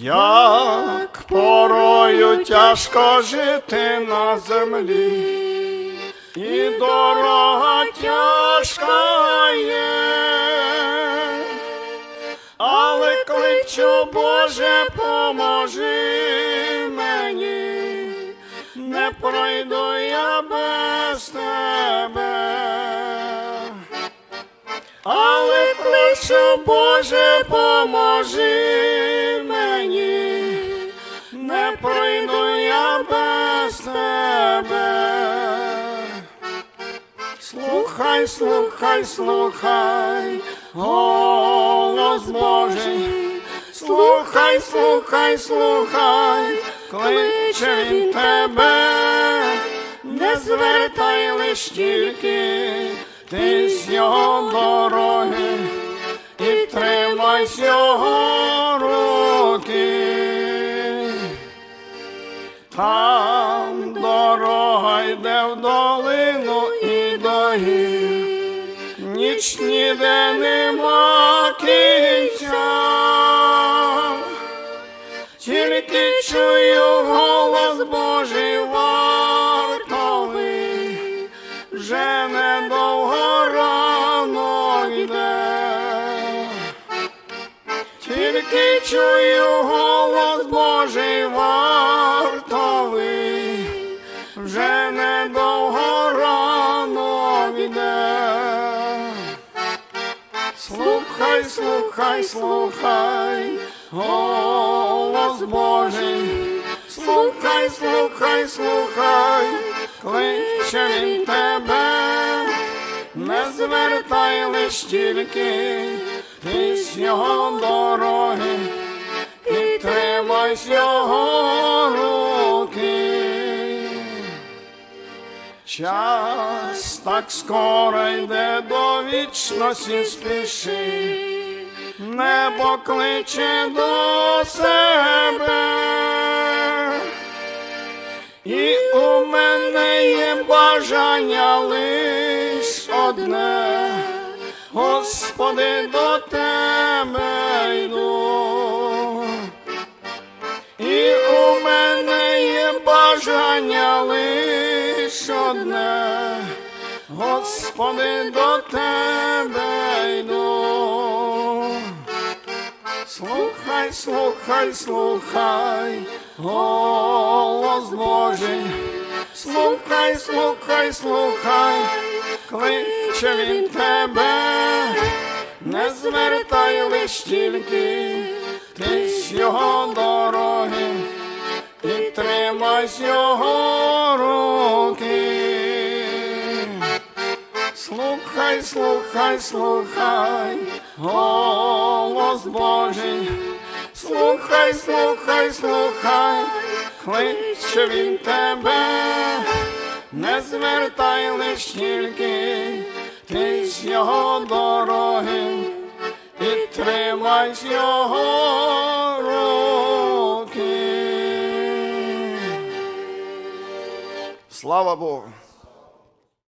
Як порою тяжко жити на землі, і дорога тяжка є, але кличу, Боже, поможи мені, не пройду я без тебе. Але кличу, Боже, поможи Слухай, слухай, слухай, голос Божий, слухай, слухай, слухай, кличе він тебе, не звертай лиш тільки ти з його дороги. І тримайся його руки. Там дорога йде в ніч ніде нема кінця, тільки чую голос Божий вартовий, вже недовго рано йде. Тільки чую голос Божий вартовий, Слухай, слухай, слухай, голос Божий, слухай, слухай, слухай, кличе він тебе, не звертай лиш тільки ти з його дороги. І тримайся його Час так скоро йде до вічності спіши, небо кличе до себе. І у мене є бажання лиш одне, Господи, до тебе йду. Одне, Господи, до тебе йду. Слухай, слухай, слухай, голос Божий, слухай, слухай, слухай, кличе він тебе, не звертай лиш тільки ти з його дороги і тримайся його Слухай, слухай, слухай, голос Божий, слухай, слухай, слухай, кличе він тебе, не звертай лиш тільки ти з його дороги і тримайсь його руки. Слава Богу!